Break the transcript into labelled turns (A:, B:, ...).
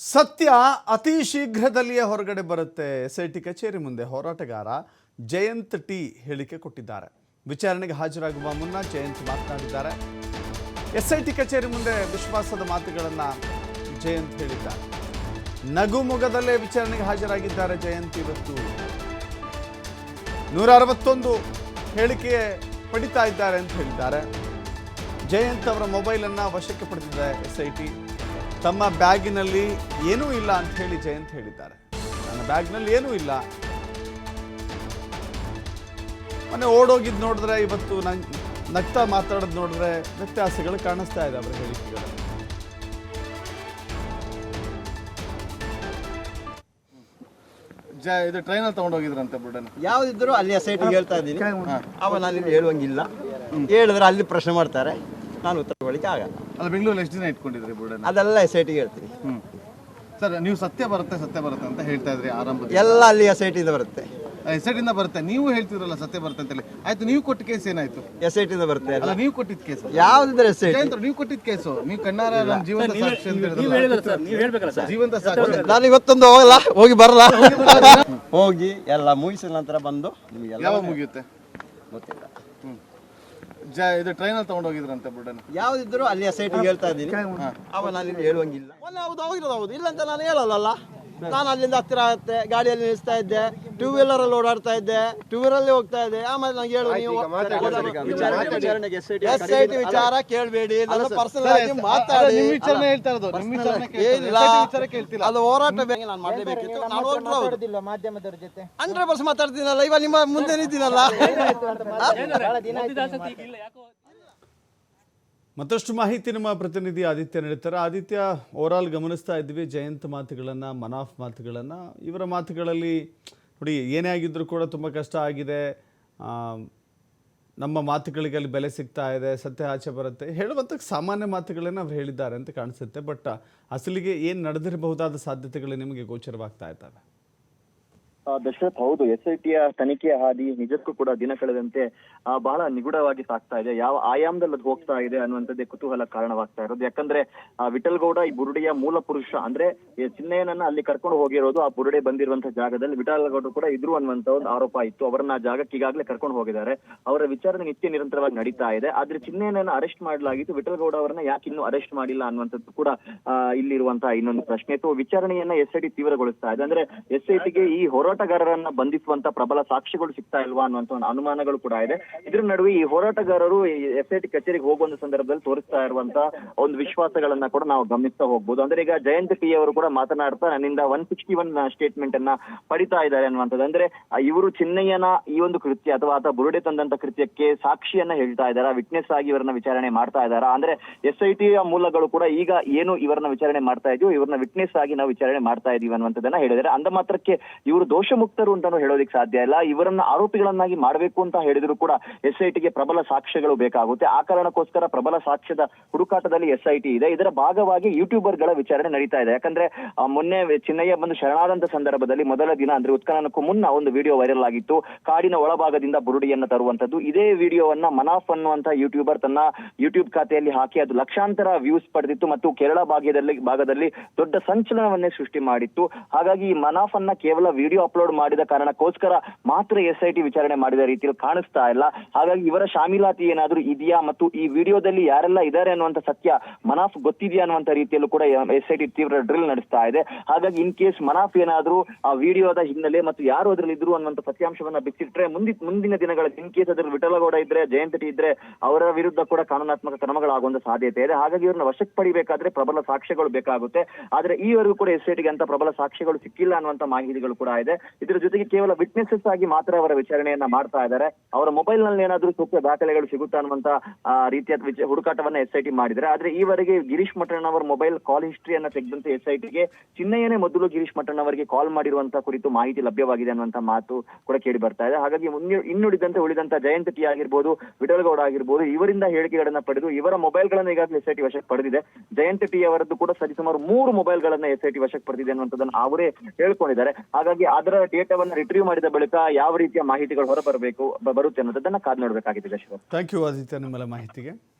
A: ಸತ್ಯ ಅತಿ ಶೀಘ್ರದಲ್ಲಿಯೇ ಹೊರಗಡೆ ಬರುತ್ತೆ. ಎಸ್ ಐ ಟಿ ಕಚೇರಿ ಮುಂದೆ ಹೋರಾಟಗಾರ ಜಯಂತ್ ಟಿ ಹೇಳಿಕೆ ಕೊಟ್ಟಿದ್ದಾರೆ. ವಿಚಾರಣೆಗೆ ಹಾಜರಾಗುವ ಮುನ್ನ ಜಯಂತ್ ಮಾತನಾಡಿದ್ದಾರೆ. ಎಸ್ ಐ ಟಿ ಕಚೇರಿ ಮುಂದೆ ವಿಶ್ವಾಸದ ಮಾತುಗಳನ್ನು ಜಯಂತ್ ಹೇಳಿದ್ದಾರೆ. ನಗು ಮೊಗದಲ್ಲೇ ವಿಚಾರಣೆಗೆ ಹಾಜರಾಗಿದ್ದಾರೆ ಜಯಂತ್ ಇವತ್ತು. ನೂರ ಅರವತ್ತೊಂದು ಹೇಳಿಕೆ ಪಡಿತಾ ಇದ್ದಾರೆ ಅಂತ ಹೇಳಿದ್ದಾರೆ. ಜಯಂತ್ ಅವರ ಮೊಬೈಲನ್ನು ವಶಕ್ಕೆ ಪಡೆದಿದೆ ಎಸ್ ಐ ಟಿ ತಮ್ಮ ಬ್ಯಾಗಿನಲ್ಲಿ ಏನೂ ಇಲ್ಲ ಅಂತ ಹೇಳಿ ಜಯಂತ್ ಹೇಳಿದ್ದಾರೆ. ನನ್ನ ಬ್ಯಾಗ್ನಲ್ಲಿ ಏನೂ ಇಲ್ಲ. ಮೊನ್ನೆ ಓಡೋಗಿದ್ದು ನೋಡಿದ್ರೆ ಇವತ್ತು ನಂಗೆ ನಗ್ತಾ ಮಾತಾಡೋದು ನೋಡಿದ್ರೆ ವ್ಯತ್ಯಾಸಗಳು ಕಾಣಿಸ್ತಾ ಇದೆ ಅವರ ಹೇಳಿಕೆಗಳು
B: ಜೈ ಇದು ಟ್ರೈನಲ್ಲಿ ತಗೊಂಡೋಗಿದ್ರಂತೆ ಬುಡನ್
C: ಯಾವ್ದಿದ್ರು ಅಲ್ಲಿ ಸೈಟಿಗೆ ಹೇಳ್ತಾ ಇದ್ದೀನಿ. ಅವನ ಅಲ್ಲಿ ಹೇಳುವಂಗಿಲ್ಲ. ಹೇಳಿದ್ರೆ ಅಲ್ಲಿ ಪ್ರಶ್ನೆ ಮಾಡ್ತಾರೆ. ನಾನು ಉತ್ತರ ಕೊಡಲಿಕ್ಕೆ ಆಗಲ್ಲ.
B: ಅಲ್ಲ ಬೆಂಗಳೂರಲ್ಲಿ ಎಷ್ಟು ದಿನ ಇಟ್ಕೊಂಡಿದ್ರಿ ಬೋರ್ಡನ್ನು
C: ಅದೆಲ್ಲ ಸೈಟಿಗೆ ಹೇಳ್ತೀನಿ.
B: ಹ್ಮ್. ಸರ್ ನೀವು ಸತ್ಯ ಬರುತ್ತೆ ಸತ್ಯ ಬರುತ್ತೆ ಅಂತ ಹೇಳ್ತಾ ಇದ್ರಿ ಆರಂಭದಲ್ಲಿ?
C: ಎಲ್ಲ ಅಲ್ಲಿ ಸೈಟಿಂದ ಬರುತ್ತೆ.
B: ಎಸ್ ಇಂದ ಬರುತ್ತೆ. ನೀವು ಹೇಳ್ತಿದ್ರಲ್ಲ ಸತ್ಯ ಬರುತ್ತೆ ಅಂತೇಳಿ. ಆಯ್ತು ನೀವು ಕೊಟ್ಟ ಕೇಸ್ ಏನಾಯ್ತು?
C: ಎಸ್ ಐಟಿಂದ ಬರುತ್ತೆ ಎಲ್ಲ.
B: ಅಲ್ಲ ನೀವು ಕೊಟ್ಟಿದ್ದ ಕೇಸ್.
C: ಯಾವ್ದಿದ್ರೆ ಎಸ್ ಐಟಿ
B: ಜಯಂತ್ ನೀವು ಕೊಟ್ಟಿದ್ದ ಕೇಸು. ನೀವು ಕಣ್ಣಾರ ನಮ್ಮ ಜೀವಂತ ಸಾಕ್ಷಿ ಅಂತ ಹೇಳಿದ್ರಲ್ಲ. ಜೀವಂತ ಸಾಕ್ಷಿ.
C: ನಾನು ಇವತ್ತೊಂದು ಹೋಗಲ್ಲ ಹೋಗಿ ಬರಲ್ಲ. ಹೋಗಿ ಎಲ್ಲ ಮುಗಿಸಿದ ನಂತರ ಬಂದು ನಿಮಗೆಲ್ಲ
B: ಯಾವಾಗ ಮುಗಿಯುತ್ತೆ?
C: ಗೊತ್ತಿಲ್ಲ.
B: ಜ ಇದು ಟ್ರೈನಲ್ಲಿ ತಗೊಂಡೋಗಿದ್ರಂತೆ ಬುಡನ್
C: ಯಾವ್ದಿದ್ರು ಅಲ್ಲಿ ಸೈಟಿಗೆ ಹೇಳ್ತಾ ಇದ್ದೀನಿ. ನಾನು ಇಲ್ಲಿ ಹೇಳುವಂಗಿಲ್ಲ. ಮೊನ್ನೆ ಹೌದು ಹೋಗಿರೋದು ಹೌದು. ಇಲ್ಲ ಅಂತ ನಾನು ಹೇಳಲ್ಲ ನಾನು ಅಲ್ಲಿಂದ ಹತ್ತಿರ ಆಗುತ್ತೆ ಗಾಡಿಯಲ್ಲಿ ನಿಲ್ಲಿಸ್ತಾ ಇದ್ದೆ ಟೂ ವೀಲರ್ ಅಲ್ಲಿ ಓಡಾಡ್ತಾ ಇದ್ದೆ ಟೂ ವೀಲರ್ ಅಲ್ಲಿ ಹೋಗ್ತಾ ಇದ್ದೆ. ಆಮೇಲೆ ನಂಗೆ ಹೇಳು ನೀವು ಎಸ್ ಐ ಟಿ ವಿಚಾರ ಕೇಳಬೇಡಿ ನನ್ನ ಪರ್ಸನಲ್ ಆಗಿ ಮಾತಾಡಿ. ಏನಿಲ್ಲ ಅದು ಹೋರಾಟ ಬೇಕು ನಾನು ಮಾಡಲೇಬೇಕಿತ್ತು. ನಾನು ಹೌದು
D: ಮಾಧ್ಯಮದವ್ರ ಜೊತೆ.
C: ಹಂಡ್ರೆಡ್ ಪರ್ಸೆಂಟ್ ಮಾತಾಡ್ತೀನಲ್ಲ ಇವಾಗ ನಿಮ್ಮ ಮುಂದೆ ನಿಂತೀನಲ್ಲ.
A: ಮತ್ತಷ್ಟು ಮಾಹಿತಿ ನಮ್ಮ ಪ್ರತಿನಿಧಿ ಆದಿತ್ಯ ನೀಡುತ್ತಾರೆ ಆದಿತ್ಯ ಓವರಾಲ್ ಗಮನಿಸ್ತಾ ಇದ್ವಿ ಜಯಂತ್ ಮಾತುಗಳನ್ನು, ಮನಾಫ್ ಮಾತುಗಳನ್ನು. ಇವರ ಮಾತುಗಳಲ್ಲಿ ನೋಡಿ, ಏನೇ ಆಗಿದ್ದರೂ ಕೂಡ ತುಂಬ ಕಷ್ಟ ಆಗಿದೆ. ನಮ್ಮ ಮಾತುಗಳಿಗೆ ಅಲ್ಲಿ ಬೆಲೆ ಸಿಗ್ತಾ ಇದೆ, ಸತ್ಯ ಆಚೆ ಬರುತ್ತೆ. ಹೇಳುವಂಥ ಸಾಮಾನ್ಯ ಮಾತುಗಳನ್ನ ಅವ್ರು ಹೇಳಿದ್ದಾರೆ ಅಂತ ಕಾಣಿಸುತ್ತೆ. ಬಟ್ ಅಸಲಿಗೆ ಏನು ನಡೆದಿರಬಹುದಾದ ಸಾಧ್ಯತೆಗಳು ನಿಮಗೆ ಗೋಚರವಾಗ್ತಾ ಇದ್ದಾವೆ?
E: ದಶರಥ್ ಹೌದು, ಎಸ್ ಐ ಟಿಯ ತನಿಖೆಯ ಹಾದಿ ನಿಜಕ್ಕೂ ಕೂಡ ದಿನ ಕಳೆದಂತೆ ಬಹಳ ನಿಗೂಢವಾಗಿ ಸಾಗ್ತಾ ಇದೆ. ಯಾವ ಆಯಾಮದಲ್ಲಿ ಅದು ಹೋಗ್ತಾ ಇದೆ ಅನ್ನುವಂಥದ್ದೇ ಕುತೂಹಲ ಕಾರಣವಾಗ್ತಾ ಇರೋದು. ಯಾಕಂದ್ರೆ ವಿಠಲ್ಗೌಡ ವಿಠಲ್ ಗೌಡ ಈ ಬುರುಡೆಯ ಮೂಲ ಪುರುಷ, ಅಂದ್ರೆ ಚಿನ್ನಯ್ಯನನ್ನ ಅಲ್ಲಿ ಕರ್ಕೊಂಡು ಹೋಗಿರೋದು ಆ ಬುರುಡೆ ಬಂದಿರುವಂತಹ ಜಾಗದಲ್ಲಿ ವಿಠಲ್ ಗೌಡ ಕೂಡ ಇದ್ರು ಅನ್ನುವಂತ ಒಂದು ಆರೋಪ ಇತ್ತು. ಅವರನ್ನ ಆ ಜಾಗಕ್ಕೆ ಈಗಾಗಲೇ ಕರ್ಕೊಂಡು ಹೋಗಿದ್ದಾರೆ. ಅವರ ವಿಚಾರಣೆ ನಿತ್ಯ ನಿರಂತರವಾಗಿ ನಡೀತಾ ಇದೆ. ಆದ್ರೆ ಚಿನ್ನಯ್ಯನನ್ನ ಅರೆಸ್ಟ್ ಮಾಡಲಾಗಿತ್ತು. ವಿಠಲ್ ಗೌಡ ಅವರನ್ನ ಯಾಕೆ ಇನ್ನೂ ಅರೆಸ್ಟ್ ಮಾಡಿಲ್ಲ ಅನ್ನುವಂಥದ್ದು ಕೂಡ ಇಲ್ಲಿರುವಂತಹ ಇನ್ನೊಂದು ಪ್ರಶ್ನೆ. ಅಥವಾ ವಿಚಾರಣೆಯನ್ನ ಎಸ್ ಐ ಟಿ ತೀವ್ರಗೊಳಿಸ್ತಾ ಇದೆ. ಅಂದ್ರೆ, ಎಸ್ ಐ ಟಿಗೆ ಈ ಹೋರಾಟಗಾರರನ್ನ ಬಂಧಿಸುವಂತ ಪ್ರಬಲ ಸಾಕ್ಷಿಗಳು ಸಿಗ್ತಾ ಇಲ್ವಾ ಅನ್ನುವಂತ ಒಂದು ಅನುಮಾನಗಳು ಕೂಡ ಇದೆ. ಇದ್ರ ನಡುವೆ ಈ ಹೋರಾಟಗಾರರು ಎಸ್ ಕಚೇರಿಗೆ ಹೋಗುವಂತ ಸಂದರ್ಭದಲ್ಲಿ ತೋರಿಸ್ತಾ ಇರುವಂತ ಒಂದು ವಿಶ್ವಾಸಗಳನ್ನ ಕೂಡ ನಾವು ಗಮನಿಸ್ತಾ ಹೋಗ್ಬೋದು. ಅಂದ್ರೆ ಈಗ ಜಯಂತ್ ಪಿ ಅವರು ಕೂಡ ಮಾತನಾಡ್ತಾ ನನ್ನಿಂದ ಒನ್ ಸಿಕ್ಸ್ಟಿ ಒನ್ ಸ್ಟೇಟ್ಮೆಂಟ್ ಅನ್ನ ಪಡಿತಾ ಇದ್ದಾರೆ ಅನ್ನುವಂಥದ್ದು. ಅಂದ್ರೆ ಇವರು ಚಿನ್ನಯ್ಯನ ಈ ಒಂದು ಕೃತ್ಯ ಅಥವಾ ಆತ ಬುರುಡೆ ತಂದಂತ ಕೃತ್ಯಕ್ಕೆ ಸಾಕ್ಷಿಯನ್ನ ಹೇಳ್ತಾ ಇದ್ದಾರೆ, ವಿಟ್ನೆಸ್ ಆಗಿ ಇವರನ್ನ ವಿಚಾರಣೆ ಮಾಡ್ತಾ ಇದ್ದಾರಾ? ಅಂದ್ರೆ ಎಸ್ ಐ ಟಿಯ ಮೂಲಗಳು ಕೂಡ ಈಗ ಏನು ಇವರನ್ನ ವಿಚಾರಣೆ ಮಾಡ್ತಾ ಇದ್ದೀವಿ ಇವ್ರನ್ನ ವಿಟ್ನೆಸ್ ಆಗಿ ನಾವು ವಿಚಾರಣೆ ಮಾಡ್ತಾ ಇದೀವಿ ಅನ್ನುವಂಥದ್ದನ್ನ ಹೇಳಿದ್ದಾರೆ. ಅಂದ ಮಾತ್ರಕ್ಕೆ ಇವರು ದೋಷಮುಕ್ತರು ಅಂತಾನು ಹೇಳೋದಕ್ಕೆ ಸಾಧ್ಯ ಇಲ್ಲ. ಇವರನ್ನ ಆರೋಪಿಗಳನ್ನಾಗಿ ಮಾಡಬೇಕು ಅಂತ ಹೇಳಿದ್ರು ಕೂಡ ಎಸ್ ಐ ಟಿಗೆ ಪ್ರಬಲ ಸಾಕ್ಷ್ಯಗಳು ಬೇಕಾಗುತ್ತೆ. ಆ ಕಾರಣಕ್ಕೋಸ್ಕರ ಪ್ರಬಲ ಸಾಕ್ಷ್ಯದ ಹುಡುಕಾಟದಲ್ಲಿ ಎಸ್ ಐ ಟಿ ಇದೆ. ಇದರ ಭಾಗವಾಗಿ ಯೂಟ್ಯೂಬರ್ಗಳ ವಿಚಾರಣೆ ನಡೀತಾ ಇದೆ. ಯಾಕಂದ್ರೆ ಮೊನ್ನೆ ಚಿನ್ನಯ್ಯ ಬಂದು ಶರಣಾದಂತ ಸಂದರ್ಭದಲ್ಲಿ ಮೊದಲ ದಿನ, ಅಂದ್ರೆ ಉತ್ಖನನಕ್ಕೂ ಮುನ್ನ ಒಂದು ವಿಡಿಯೋ ವೈರಲ್ ಆಗಿತ್ತು. ಕಾಡಿನ ಒಳಭಾಗದಿಂದ ಬುರುಡಿಯನ್ನು ತರುವಂತದ್ದು ಇದೇ ವಿಡಿಯೋವನ್ನ ಮನಾಫ್ ಅನ್ನುವಂತ ಯೂಟ್ಯೂಬರ್ ತನ್ನ ಯೂಟ್ಯೂಬ್ ಖಾತೆಯಲ್ಲಿ ಹಾಕಿ, ಅದು ಲಕ್ಷಾಂತರ ವ್ಯೂಸ್ ಪಡೆದಿತ್ತು ಮತ್ತು ಕೇರಳ ಭಾಗದಲ್ಲಿ ಭಾಗದಲ್ಲಿ ದೊಡ್ಡ ಸಂಚಲನವನ್ನೇ ಸೃಷ್ಟಿ ಮಾಡಿತ್ತು. ಹಾಗಾಗಿ ಈ ಮನಾಫ್ ಅನ್ನ ಕೇವಲ ವಿಡಿಯೋ ಅಪ್ಲೋಡ್ ಮಾಡಿದ ಕಾರಣಕ್ಕೋಸ್ಕರ ಮಾತ್ರ ಎಸ್ ಐ ಟಿ ವಿಚಾರಣೆ ಮಾಡಿದ ರೀತಿಯಲ್ಲಿ ಕಾಣಿಸ್ತಾ ಇಲ್ಲ. ಹಾಗಾಗಿ ಇವರ ಶಾಮೀಲಾತಿ ಏನಾದರೂ ಇದೆಯಾ ಮತ್ತು ಈ ವಿಡಿಯೋದಲ್ಲಿ ಯಾರೆಲ್ಲ ಇದ್ದಾರೆ ಅನ್ನುವಂತ ಸತ್ಯ ಮನಾಫ್ ಗೊತ್ತಿದೆಯಾ ಅನ್ನುವಂತ ರೀತಿಯಲ್ಲೂ ಕೂಡ ಎಸ್ ಐ ಟಿ ತೀವ್ರ ಡ್ರಿಲ್ ನಡೆಸ್ತಾ ಇದೆ. ಹಾಗಾಗಿ ಇನ್ ಕೇಸ್ ಮನಾಫ್ ಏನಾದರೂ ಆ ವಿಡಿಯೋದ ಹಿನ್ನೆಲೆ ಮತ್ತು ಯಾರು ಅದರಲ್ಲಿ ಇದ್ರು ಅನ್ನುವಂತ ಸತ್ಯಾಂಶವನ್ನ ಬಿಚ್ಚಿಟ್ರೆ ಮುಂದಿನ ಮುಂದಿನ ದಿನಗಳಲ್ಲಿ ಇನ್ ಕೇಸ್ ಅದರಲ್ಲಿ ವಿಠಲಗೌಡ ಇದ್ರೆ ಜಯಂತಿ ಇದ್ರೆ ಅವರ ವಿರುದ್ಧ ಕೂಡ ಕಾನೂನಾತ್ಮಕ ಕ್ರಮಗಳಾಗುವಂತ ಸಾಧ್ಯತೆ ಇದೆ. ಹಾಗಾಗಿ ಇವ್ರನ್ನ ವಶಕ್ಕೆ ಪಡಿಬೇಕಾದ್ರೆ ಪ್ರಬಲ ಸಾಕ್ಷ್ಯಗಳು ಬೇಕಾಗುತ್ತೆ. ಆದ್ರೆ ಈವರೆಗೂ ಕೂಡ ಎಸ್ ಐ ಟಿಗೆ ಅಂತ ಪ್ರಬಲ ಸಾಕ್ಷ್ಯಗಳು ಸಿಕ್ಕಿಲ್ಲ ಅನ್ನುವಂತ ಮಾಹಿತಿಗಳು ಕೂಡ ಇದೆ. ಇದರ ಜೊತೆಗೆ ಕೇವಲ ವಿಟ್ನೆಸಸ್ ಆಗಿ ಮಾತ್ರ ಅವರ ವಿಚಾರಣೆಯನ್ನ ಮಾಡ್ತಾ ಇದ್ದಾರೆ. ಅವರ ಮೊಬೈಲ್ನಲ್ಲಿ ಏನಾದ್ರೂ ಸೂಕ್ತ ದಾಖಲೆಗಳು ಸಿಗುತ್ತಾ ಅನ್ನುವಂತ ರೀತಿಯ ಹುಡುಕಾಟವನ್ನ ಎಸ್ ಐ ಟಿ ಮಾಡಿದ್ರೆ ಆದ್ರೆ ಈವರೆಗೆ ಗಿರೀಶ್ ಮಠಣ್ಣ ಅವರ ಮೊಬೈಲ್ ಕಾಲ್ ಹಿಸ್ಟ್ರಿಯನ್ನ ತೆಗೆದಂತೆ ಎಸ್ ಐ ಟಿಗೆ ಚಿನ್ನಯ್ಯನೇ ಮೊದಲು ಗಿರೀಶ್ ಮಠಣ್ಣ ಅವರಿಗೆ ಕಾಲ್ ಮಾಡಿರುವಂತ ಕುರಿತು ಮಾಹಿತಿ ಲಭ್ಯವಾಗಿದೆ ಅನ್ನುವಂತ ಮಾತು ಕೂಡ ಕೇಳಿ ಬರ್ತಾ ಇದೆ. ಹಾಗಾಗಿ ಇನ್ನುಳಿದಂತೆ ಉಳಿದಂತ ಜಯಂತ ಟಿ ಆಗಿರ್ಬೋದು, ವಿಠಲ್ಗೌಡ ಆಗಿರ್ಬೋದು, ಇವರಿಂದ ಹೇಳಿಕೆಗಳನ್ನ ಪಡೆದು ಇವರ ಮೊಬೈಲ್ ಗಳನ್ನ ಈಗಾಗಲೇ ಎಸ್ ಐ ಟಿ ವಶಕ್ಕೆ ಪಡೆದಿದೆ. ಜಯಂತ ಟಿ ಅವರದ್ದು ಕೂಡ ಸರಿಸುಮಾರು ಮೂರು ಮೊಬೈಲ್ ಗಳನ್ನ ಎಸ್ ಐ ಟಿ ವಶಕ್ಕೆ ಪಡೆದಿದೆ ಅನ್ನುವಂಥದ್ದನ್ನ ಅವರೇ ಹೇಳ್ಕೊಂಡಿದ್ದಾರೆ. ಹಾಗಾಗಿ ಅದರ ಡೇಟಾವನ್ನ ರಿಟ್ರೀವ್ ಮಾಡಿದ ಬಳಿಕ ಯಾವ ರೀತಿಯ ಮಾಹಿತಿಗಳು ಹೊರಬರಬೇಕು ಬರುತ್ತೆ ಅನ್ನೋದನ್ನ ಕಾದ್ ನೋಡಬೇಕಾಗಿದೆ
A: ಥ್ಯಾಂಕ್ ಯು ಆದಿತ್ಯ, ನಿಮ್ಮೆಲ್ಲ ಮಾಹಿತಿಗೆ.